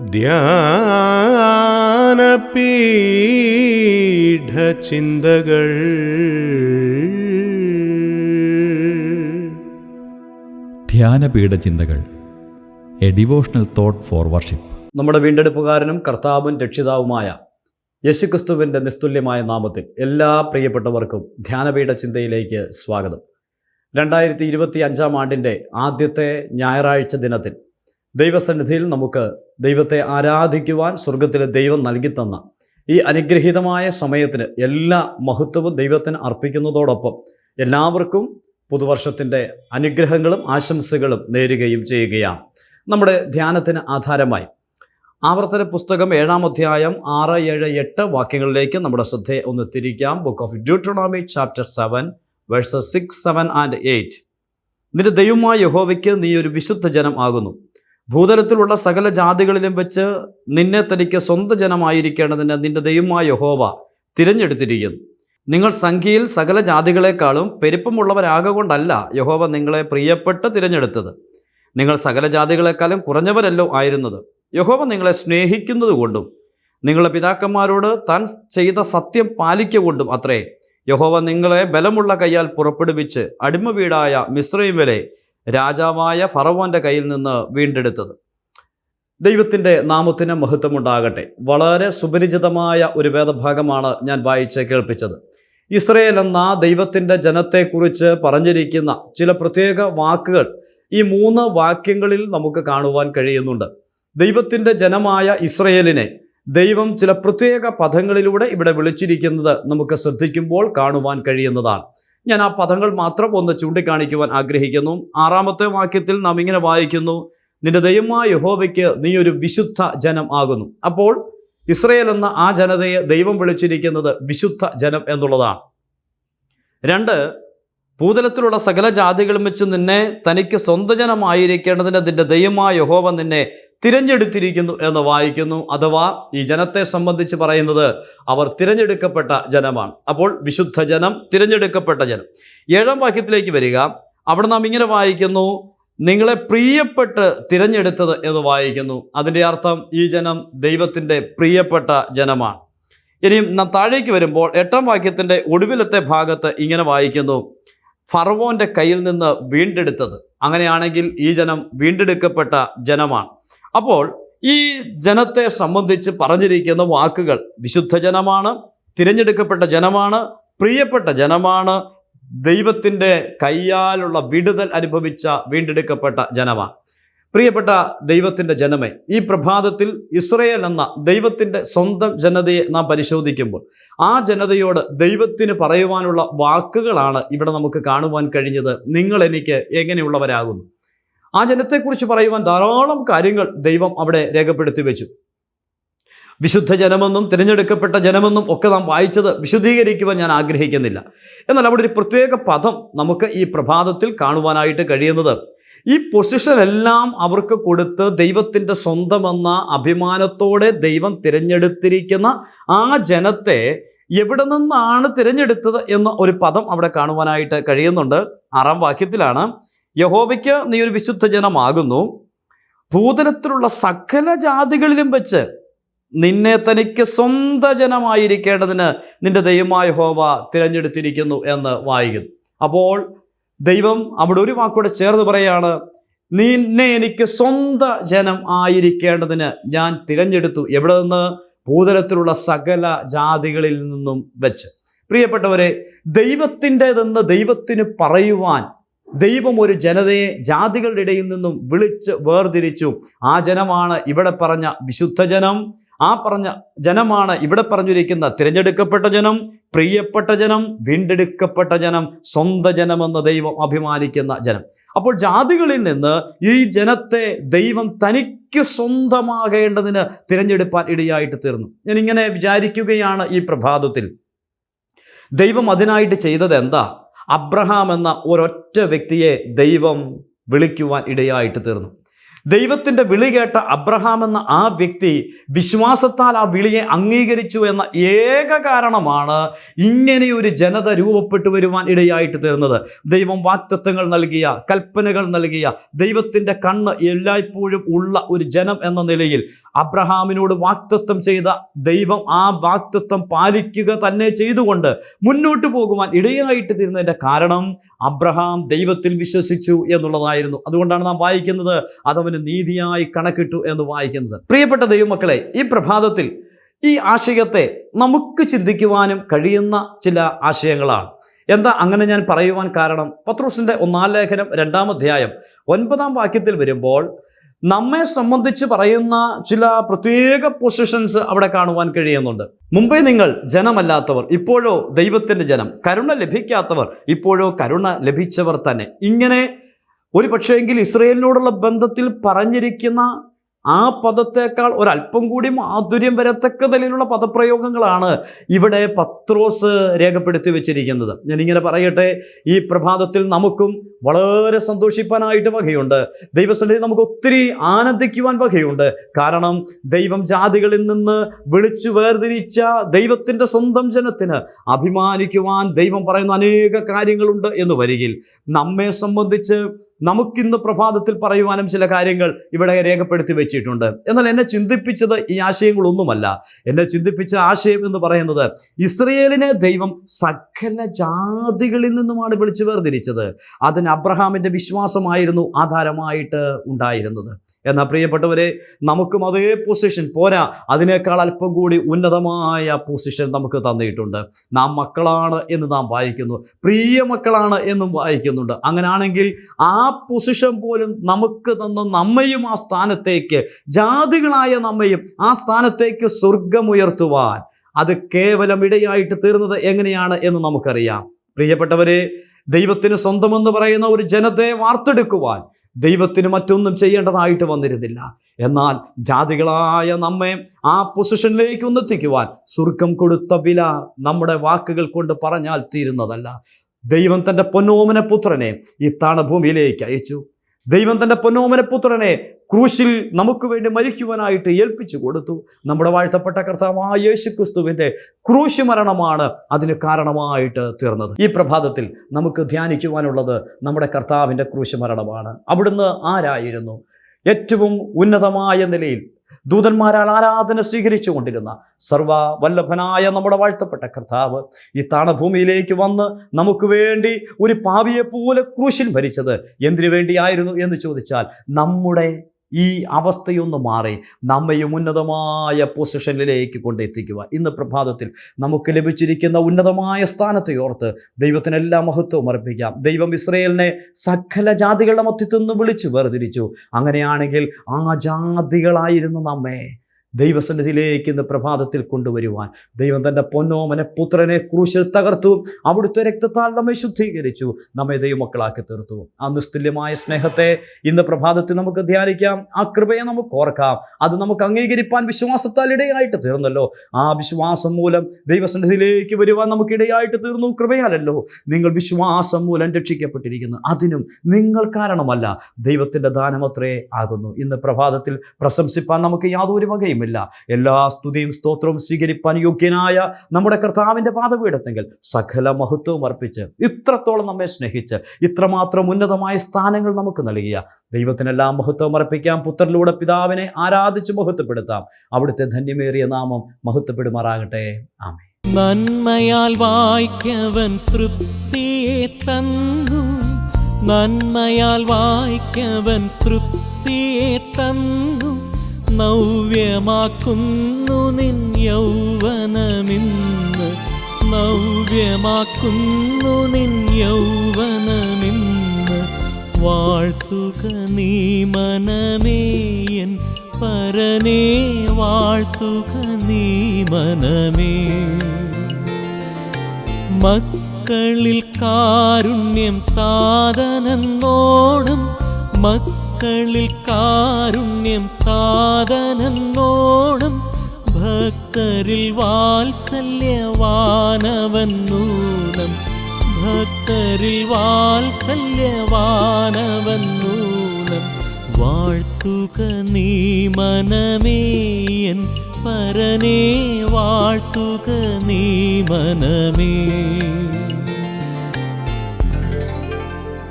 ധ്യാനപീഠചിന്തകൾ. ധ്യാനപീഠ ചിന്തകൾ a devotional thought for worship. നമ്മുടെ വീണ്ടെടുപ്പുകാരനും കർത്താവും രക്ഷിതാവുമായ യേശുക്രിസ്തുവിന്റെ നിസ്തുല്യമായ നാമത്തിൽ എല്ലാ പ്രിയപ്പെട്ടവർക്കും ധ്യാനപീഠ ചിന്തയിലേക്ക് സ്വാഗതം. രണ്ടായിരത്തി ഇരുപത്തി അഞ്ചാം ആണ്ടിന്റെ ആദ്യത്തെ ഞായറാഴ്ച ദിനത്തിൽ ദൈവസന്നിധിയിൽ നമുക്ക് ദൈവത്തെ ആരാധിക്കുവാൻ സ്വർഗത്തിലെ ദൈവം നൽകിത്തന്ന ഈ അനുഗ്രഹീതമായ സമയത്തിന് എല്ലാ മഹത്വവും ദൈവത്തിന് അർപ്പിക്കുന്നതോടൊപ്പം എല്ലാവർക്കും പുതുവർഷത്തിന്റെ അനുഗ്രഹങ്ങളും ആശംസകളും നേരുകയും ചെയ്യുകയാണ്. നമ്മുടെ ധ്യാനത്തിന് ആധാരമായി ആവർത്തന പുസ്തകം ഏഴാം അധ്യായം ആറ് ഏഴ് എട്ട് വാക്യങ്ങളിലേക്ക് നമ്മുടെ ശ്രദ്ധയെ ഒന്ന് തിരിക്കാം book of Deuteronomy chapter seven verses six seven and eight നിന്റെ ദൈവമായ യഹോവയ്ക്ക് നീ ഒരു വിശുദ്ധ ജനം ആകുന്നു. ഭൂതലത്തിലുള്ള സകല ജാതികളിലും വെച്ച് നിന്നെ തനിക്ക് സ്വന്തം ജനമായിരിക്കേണ്ടതിന് നിന്റെ ദൈവമായ യഹോവ തിരഞ്ഞെടുത്തിരിക്കുന്നു. നിങ്ങൾ സംഖ്യയിൽ സകല ജാതികളെക്കാളും പെരുപ്പമുള്ളവരാകൊണ്ടല്ല യഹോവ നിങ്ങളെ പ്രിയപ്പെട്ട് തിരഞ്ഞെടുത്തത്. നിങ്ങൾ സകല ജാതികളെക്കാളും കുറഞ്ഞവരല്ലോ ആയിരുന്നത്. യഹോവ നിങ്ങളെ സ്നേഹിക്കുന്നത് കൊണ്ടും നിങ്ങളുടെ പിതാക്കന്മാരോട് താൻ ചെയ്ത സത്യം പാലിക്കുകൊണ്ടും അത്രേ. യഹോവ നിങ്ങളെ ബലമുള്ള കൈയാൽ പുറപ്പെടുവിച്ച് അടിമ വീടായ മിശ്രൈമിലെ രാജാവായ ഫറവോന്റെ കയ്യിൽ നിന്ന് വീണ്ടെടുത്തത്. ദൈവത്തിന്റെ നാമത്തിന് മഹത്വമുണ്ടാകട്ടെ. വളരെ സുപരിചിതമായ ഒരു വേദഭാഗമാണ് ഞാൻ വായിച്ച് കേൾപ്പിച്ചത്. ഇസ്രയേൽ എന്ന ദൈവത്തിന്റെ ജനത്തെക്കുറിച്ച് പറഞ്ഞിരിക്കുന്ന ചില പ്രത്യേക വാക്കുകൾ ഈ മൂന്ന് വാക്യങ്ങളിൽ നമുക്ക് കാണുവാൻ കഴിയുന്നുണ്ട്. ദൈവത്തിന്റെ ജനമായ ഇസ്രയേലിനെ ദൈവം ചില പ്രത്യേക പദങ്ങളിലൂടെ ഇവിടെ വിളിച്ചിരിക്കുന്നത് നമുക്ക് ശ്രദ്ധിക്കുമ്പോൾ കാണുവാൻ കഴിയുന്നതാണ്. ഞാൻ ആ പദങ്ങൾ മാത്രം ഒന്ന് ചൂണ്ടിക്കാണിക്കുവാൻ ആഗ്രഹിക്കുന്നു. ആറാമത്തെ വാക്യത്തിൽ നാം ഇങ്ങനെ വായിക്കുന്നു നിന്റെ ദൈവമായ യഹോവയ്ക്ക് നീ ഒരു വിശുദ്ധ ജനം ആകുന്നു. അപ്പോൾ ഇസ്രയേൽ എന്ന ആ ജനതയെ ദൈവം വിളിച്ചിരിക്കുന്നത് വിശുദ്ധ ജനം എന്നുള്ളതാണ്. രണ്ട് ഭൂതലത്തിലുള്ള സകല ജാതികളും വെച്ച് നിന്നെ തനിക്ക് സ്വന്തജനമായിരിക്കേണ്ടതിന് അതിന്റെ ദൈവമായ യഹോവ നിന്നെ തിരഞ്ഞെടുത്തിരിക്കുന്നു എന്ന് വായിക്കുന്നു. അഥവാ ഈ ജനത്തെ സംബന്ധിച്ച് പറയുന്നത് അവർ തിരഞ്ഞെടുക്കപ്പെട്ട ജനമാണ്. അപ്പോൾ വിശുദ്ധ ജനം തിരഞ്ഞെടുക്കപ്പെട്ട ജനം. ഏഴാം വാക്യത്തിലേക്ക് വരിക. അവിടെ നാം ഇങ്ങനെ വായിക്കുന്നു. നിങ്ങളെ പ്രിയപ്പെട്ട് തിരഞ്ഞെടുത്തത് എന്ന് വായിക്കുന്നു. അതിന്റെ അർത്ഥം ഈ ജനം ദൈവത്തിന്റെ പ്രിയപ്പെട്ട ജനമാണ്. ഇനിയും നാം താഴേക്ക് വരുമ്പോൾ എട്ടാം വാക്യത്തിന്റെ ഒടുവിലത്തെ ഭാഗത്ത് ഇങ്ങനെ വായിക്കുന്നു. ഫറവോന്റെ കയ്യിൽ നിന്ന് വീണ്ടെടുത്തത്. അങ്ങനെയാണെങ്കിൽ ഈ ജനം വീണ്ടെടുക്കപ്പെട്ട ജനമാണ്. അപ്പോൾ ഈ ജനത്തെ സംബന്ധിച്ച് പറഞ്ഞിരിക്കുന്ന വാക്കുകൾ വിശുദ്ധ ജനമാണ് തിരഞ്ഞെടുക്കപ്പെട്ട ജനമാണ് പ്രിയപ്പെട്ട ജനമാണ് ദൈവത്തിന്റെ കയ്യാലുള്ള വിടുതൽ അനുഭവിച്ച വീണ്ടെടുക്കപ്പെട്ട ജനമാണ്. പ്രിയപ്പെട്ട ദൈവത്തിന്റെ ജനമേ ഈ പ്രഭാതത്തിൽ ഇസ്രയേൽ എന്ന ദൈവത്തിന്റെ സ്വന്തം ജനതയെ നാം പരിശോധിക്കുമ്പോൾ ആ ജനതയോട് ദൈവത്തിന് പറയുവാനുള്ള വാക്കുകളാണ് ഇവിടെ നമുക്ക് കാണുവാൻ കഴിഞ്ഞത്. നിങ്ങൾ എനിക്ക് എങ്ങനെയുള്ളവരാകുന്നു? ആ ജനത്തെക്കുറിച്ച് പറയുവാൻ ധാരാളം കാര്യങ്ങൾ ദൈവം അവിടെ രേഖപ്പെടുത്തി വെച്ചു. വിശുദ്ധ ജനമെന്നും തിരഞ്ഞെടുക്കപ്പെട്ട ജനമെന്നും ഒക്കെ നാം വായിച്ചത് വിശദീകരിക്കുവാൻ ഞാൻ ആഗ്രഹിക്കുന്നില്ല. എന്നാൽ അവിടെ ഒരു പ്രത്യേക പദം നമുക്ക് ഈ പ്രഭാതത്തിൽ കാണുവാനായിട്ട് കഴിയുന്നത് ഈ പൊസിഷൻ എല്ലാം അവർക്ക് കൊടുത്ത് ദൈവത്തിന്റെ സ്വന്തമെന്ന അഭിമാനത്തോടെ ദൈവം തിരഞ്ഞെടുത്തിരിക്കുന്ന ആ ജനത്തെ എവിടെ നിന്നാണ് തിരഞ്ഞെടുത്തത് എന്ന ഒരു പദം അവിടെ കാണുവാനായിട്ട് കഴിയുന്നുണ്ട്. ആറാം വാക്യത്തിലാണ് യഹോവയ്ക്ക് നീ ഒരു വിശുദ്ധ ജനമാകുന്നു. ഭൂതലത്തിലുള്ള സകല ജാതികളിലും വെച്ച് നിന്നെ തനിക്ക് സ്വന്ത ജനമായിരിക്കേണ്ടതിന് നിന്റെ ദൈവമായ ഹോവ തിരഞ്ഞെടുത്തിരിക്കുന്നു എന്ന് വായിക്കുന്നു. അപ്പോൾ ദൈവം അവിടെ ഒരു വാക്കോടെ ചേർന്ന് പറയാണ് നിന്നെ എനിക്ക് സ്വന്ത ജനം ആയിരിക്കേണ്ടതിന് ഞാൻ തിരഞ്ഞെടുത്തു എവിടെ നിന്ന്? ഭൂതലത്തിലുള്ള സകല ജാതികളിൽ നിന്നും വെച്ച്. പ്രിയപ്പെട്ടവരെ ദൈവത്തിന്റെതെന്ന് ദൈവത്തിന് പറയുവാൻ ദൈവം ഒരു ജനതയെ ജാതികളുടെ ഇടയിൽ നിന്നും വിളിച്ച് വേർതിരിച്ചു. ആ ജനമാണ് ഇവിടെ പറഞ്ഞ വിശുദ്ധ ജനം. ആ പറഞ്ഞ ജനമാണ് ഇവിടെ പറഞ്ഞിരിക്കുന്ന തിരഞ്ഞെടുക്കപ്പെട്ട ജനം പ്രിയപ്പെട്ട ജനം വീണ്ടെടുക്കപ്പെട്ട ജനം സ്വന്ത ജനമെന്ന് ദൈവം അഭിമാനിക്കുന്ന ജനം. അപ്പോൾ ജാതികളിൽ നിന്ന് ഈ ജനത്തെ ദൈവം തനിക്ക് സ്വന്തമാകേണ്ടതിന് തിരഞ്ഞെടുപ്പാൻ ഇടയായിട്ട് തീർന്നു. ഞാനിങ്ങനെ വിചാരിക്കുകയാണ് ഈ പ്രഭാതത്തിൽ. ദൈവം അതിനായിട്ട് ചെയ്തത് എന്താ? അബ്രഹാം എന്ന ഒരൊറ്റ വ്യക്തിയെ ദൈവം വിളിക്കുവാൻ ഇടയായിട്ട് തീർന്നു. ദൈവത്തിന്റെ വിളി കേട്ട അബ്രഹാം എന്ന ആ വ്യക്തി വിശ്വാസത്താൽ ആ വിളിയെ അംഗീകരിച്ചു എന്ന ഏക കാരണമാണ് ഇങ്ങനെയൊരു ജനത രൂപപ്പെട്ടു വരുവാൻ ഇടയായിട്ട് തീർന്നത്. ദൈവം വാക്തത്വങ്ങൾ നൽകിയ കൽപ്പനകൾ നൽകിയ ദൈവത്തിന്റെ കണ്ണ് എല്ലായ്പ്പോഴും ഉള്ള ഒരു ജനം എന്ന നിലയിൽ അബ്രഹാമിനോട് വാക്തത്വം ചെയ്ത ദൈവം ആ വാക്തത്വം പാലിക്കുക തന്നെ ചെയ്തുകൊണ്ട് മുന്നോട്ട് പോകുവാൻ ഇടയായിട്ട് തീരുന്നതിന്റെ കാരണം അബ്രഹാം ദൈവത്തിൽ വിശ്വസിച്ചു എന്നുള്ളതായിരുന്നു. അതുകൊണ്ടാണ് നാം വായിക്കുന്നത് അതവന് നീതിയായി കണക്കിട്ടു എന്ന് വായിക്കുന്നത്. പ്രിയപ്പെട്ട ദൈവമക്കളെ ഈ പ്രഭാതത്തിൽ ഈ ആശയത്തെ നമുക്ക് ചിന്തിക്കുവാനും കഴിയുന്ന ചില ആശയങ്ങളാണ്. എന്താ അങ്ങനെ ഞാൻ പറയുവാൻ കാരണം? പത്രോസിന്റെ ഒന്നാം ലേഖനം രണ്ടാം അധ്യായം ഒൻപതാം വാക്യത്തിൽ വരുമ്പോൾ നമ്മെ സംബന്ധിച്ച് പറയുന്ന ചില പ്രത്യേക പൊസിഷൻസ് അവിടെ കാണുവാൻ കഴിയുന്നുണ്ട്. മുമ്പേ നിങ്ങൾ ജനമല്ലാത്തവർ ഇപ്പോഴോ ദൈവത്തിന്റെ ജനം കരുണ ലഭിക്കാത്തവർ ഇപ്പോഴോ കരുണ ലഭിച്ചവർ തന്നെ. ഇങ്ങനെ ഒരു പക്ഷേങ്കിൽ ഇസ്രയേലിനോടുള്ള ബന്ധത്തിൽ പറഞ്ഞിരിക്കുന്ന ആ പദത്തേക്കാൾ ഒരല്പം കൂടി മാധുര്യം വരത്തക്ക നിലയിലുള്ള പദപ്രയോഗങ്ങളാണ് ഇവിടെ പത്രോസ് രേഖപ്പെടുത്തി വെച്ചിരിക്കുന്നത്. ഞാനിങ്ങനെ പറയട്ടെ ഈ പ്രഭാതത്തിൽ നമുക്കും വളരെ സന്തോഷിപ്പാനായിട്ട് വകയുണ്ട്. ദൈവസന്നിധി നമുക്ക് ഒത്തിരി ആനന്ദിക്കുവാൻ വകയുണ്ട്. കാരണം ദൈവം ജാതികളിൽ നിന്ന് വിളിച്ചു വേർതിരിച്ച ദൈവത്തിന്റെ സ്വന്തം ജനത്തിന് അഭിമാനിക്കുവാൻ ദൈവം പറയുന്ന അനേക കാര്യങ്ങളുണ്ട് എന്ന് വരികിൽ. നമ്മെ സംബന്ധിച്ച് നമുക്കിന്ന് പ്രഭാതത്തിൽ പറയുവാനും ചില കാര്യങ്ങൾ ഇവിടെ രേഖപ്പെടുത്തി വെച്ചിട്ടുണ്ട്. എന്നാൽ എന്നെ ചിന്തിപ്പിച്ചത് ഈ ആശയങ്ങളൊന്നുമല്ല. എന്നെ ചിന്തിപ്പിച്ച ആശയം എന്ന് പറയുന്നത് ഇസ്രയേലിനെ ദൈവം സകല ജാതികളിൽ നിന്നുമാണ് വിളിച്ചു വേർതിരിച്ചത്. അതിന് അബ്രഹാമിന്റെ വിശ്വാസമായിരുന്നു ആധാരമായിട്ട് ഉണ്ടായിരുന്നത്. എന്നാൽ പ്രിയപ്പെട്ടവരെ നമുക്കും അതേ പൊസിഷൻ പോരാ. അതിനേക്കാൾ അല്പം കൂടി ഉന്നതമായ പൊസിഷൻ നമുക്ക് തന്നിട്ടുണ്ട്. നാം മക്കളാണ് എന്ന് നാം വായിക്കുന്നു. പ്രിയ മക്കളാണ് എന്നും വായിക്കുന്നുണ്ട്. അങ്ങനെയാണെങ്കിൽ ആ പൊസിഷൻ പോലും നമുക്ക് തന്ന നമ്മയും ആ സ്ഥാനത്തേക്ക് ജാതികളായ നമ്മയും ആ സ്ഥാനത്തേക്ക് സ്വർഗമുയർത്തുവാൻ അത് കേവലം ഇടയായിട്ട് തീർന്നത് എങ്ങനെയാണ് എന്ന് നമുക്കറിയാം. പ്രിയപ്പെട്ടവരെ ദൈവത്തിന് സ്വന്തമെന്ന് പറയുന്ന ഒരു ജനത്തെ വാർത്തെടുക്കുവാൻ ദൈവത്തിന് മറ്റൊന്നും ചെയ്യേണ്ടതായിട്ട് വന്നിരുന്നില്ല. എന്നാൽ ജാതികളായ നമ്മെ ആ പൊസിഷനിലേക്ക് ഒന്നെത്തിക്കുവാൻ സ്വർഗം കൊടുത്ത വില നമ്മുടെ വാക്കുകൾ കൊണ്ട് പറഞ്ഞാൽ തീരുന്നതല്ല. ദൈവം തന്റെ പൊന്നോമന പുത്രനെ ഈ താണഭൂമിയിലേക്ക് അയച്ചു. ദൈവം തന്റെ പൊന്നോമന പുത്രനെ ക്രൂശിൽ നമുക്ക് വേണ്ടി മരിക്കുവാനായിട്ട് ഏൽപ്പിച്ചു കൊടുത്തു. നമ്മുടെ വാഴ്ത്തപ്പെട്ട കർത്താവായ യേശു ക്രിസ്തുവിന്റെ ക്രൂശ് മരണമാണ് അതിന് കാരണമായിട്ട് തീർന്നത്. ഈ പ്രഭാതത്തിൽ നമുക്ക് ധ്യാനിക്കുവാനുള്ളത് നമ്മുടെ കർത്താവിന്റെ ക്രൂശ് മരണമാണ്. അവിടുന്ന് ആരായിരുന്നു? ഏറ്റവും ഉന്നതമായ നിലയിൽ ദൂതന്മാരാൽ ആരാധന സ്വീകരിച്ചു കൊണ്ടിരുന്ന സർവ വല്ലഭനായ നമ്മുടെ വാഴ്ത്തപ്പെട്ട കർത്താവ് ഈ താണഭൂമിയിലേക്ക് വന്ന് നമുക്ക് വേണ്ടി ഒരു പാവിയെപ്പോലെ ക്രൂശിൽ ഭരിച്ചത് എന്തിനു വേണ്ടിയായിരുന്നു എന്ന് ചോദിച്ചാൽ നമ്മുടെ ഈ അവസ്ഥയൊന്ന് മാറി നമ്മയും ഉന്നതമായ പൊസിഷനിലേക്ക് കൊണ്ടെത്തിക്കുക ഇന്ന് പ്രഭാതത്തിൽ നമുക്ക് ലഭിച്ചിരിക്കുന്ന ഉന്നതമായ സ്ഥാനത്തെ ഓർത്ത് ദൈവത്തിന് എല്ലാ മഹത്വവും അർപ്പിക്കാം. ദൈവം ഇസ്രയേലിനെ സകല ജാതികളുടെ മധ്യത്തു നിന്ന് വിളിച്ചു വേർതിരിച്ചു. അങ്ങനെയാണെങ്കിൽ ആ ജാതികളായിരുന്നു നമ്മെ. ദൈവസന്നിധിയിലേക്ക് ഇന്ന് പ്രഭാതത്തിൽ കൊണ്ടുവരുവാൻ. ദൈവം തന്റെ പൊന്നോമനെ പുത്രനെ ക്രൂശിൽ തകർത്തു. അവിടുത്തെ രക്തത്താൽ നമ്മെ ശുദ്ധീകരിച്ചു. നമ്മെ ദൈവമക്കളാക്കി തീർത്തു. ആ നിസ്തുല്യമായ സ്നേഹത്തെ ഇന്ന് പ്രഭാതത്തിൽ നമുക്ക് ധ്യാനിക്കാം. ആ കൃപയെ നമുക്ക് ഓർക്കാം. അത് നമുക്ക് അംഗീകരിപ്പാൻ വിശ്വാസത്താൽ ഇടയായിട്ട് തീർന്നല്ലോ. ആ വിശ്വാസം മൂലം ദൈവസന്നിധിയിലേക്ക് വരുവാൻ നമുക്ക് ഇടയായിട്ട് തീർന്നു. കൃപയാലല്ലോ. നിങ്ങൾ വിശ്വാസം മൂലം രക്ഷിക്കപ്പെട്ടിരിക്കുന്നു. അതിനും നിങ്ങൾ കാരണമല്ല. ദൈവത്തിന്റെ ദാനമത്രേ ആകുന്നു. ഇന്ന് പ്രഭാതത്തിൽ പ്രശംസിപ്പാൻ നമുക്ക് യാതൊരു വകയുമില്ല എല്ലാ സ്തുതിയും സ്തോത്രവും സ്വീകരിപ്പാൻ യോഗ്യനായ നമ്മുടെ കർത്താവിന്റെ പാതപീഠത്തെങ്കിൽ സകല മഹത്വവും അർപ്പിച്ച് ഇത്രത്തോളം നമ്മെ സ്നേഹിച്ച് ഇത്രമാത്രം ഉന്നതമായ സ്ഥാനങ്ങൾ നമുക്ക് നൽകിയ ദൈവത്തിനെല്ലാം മഹത്വം അർപ്പിക്കാം. പുത്രനിലൂടെ പിതാവിനെ ആരാധിച്ച് മഹത്വപ്പെടുത്താം. അവിടുത്തെ ധന്യമേറിയ നാമം മഹത്വപ്പെടുമാറാകട്ടെ. ആമേ നന്മയാൽ വായിക്കവൻ തൃപ്തിയെ തന്നു. നന്മയാൽ വായിക്കവൻ തൃപ്തിയെ തന്നു. നവ്യമാക്കുന്നു നിൻ യൗവനമിന്ന്. നവ്യമാക്കുന്നു നിൻ യൗവനമിന്ന്. വാഴ്ത്തുക നീ മനമേയൻ പരനേ. വാഴ്ത്തുക നീ മനമേ. മക്കളിൽ കാരുണ്യം താതനെന്നോണം. മക്കളിൽ കാരുണ്യം താതനെന്നോണം ഭക്തരിൽ വാത്സല്യവാനവൻ നൂനം ഭക്തരിൽ വാത്സല്യവാനവൻ നൂനം വാഴ്ത്തുക നീ മനമേയൻ പരനെ വാഴ്ത്തുക നീ മനമേ.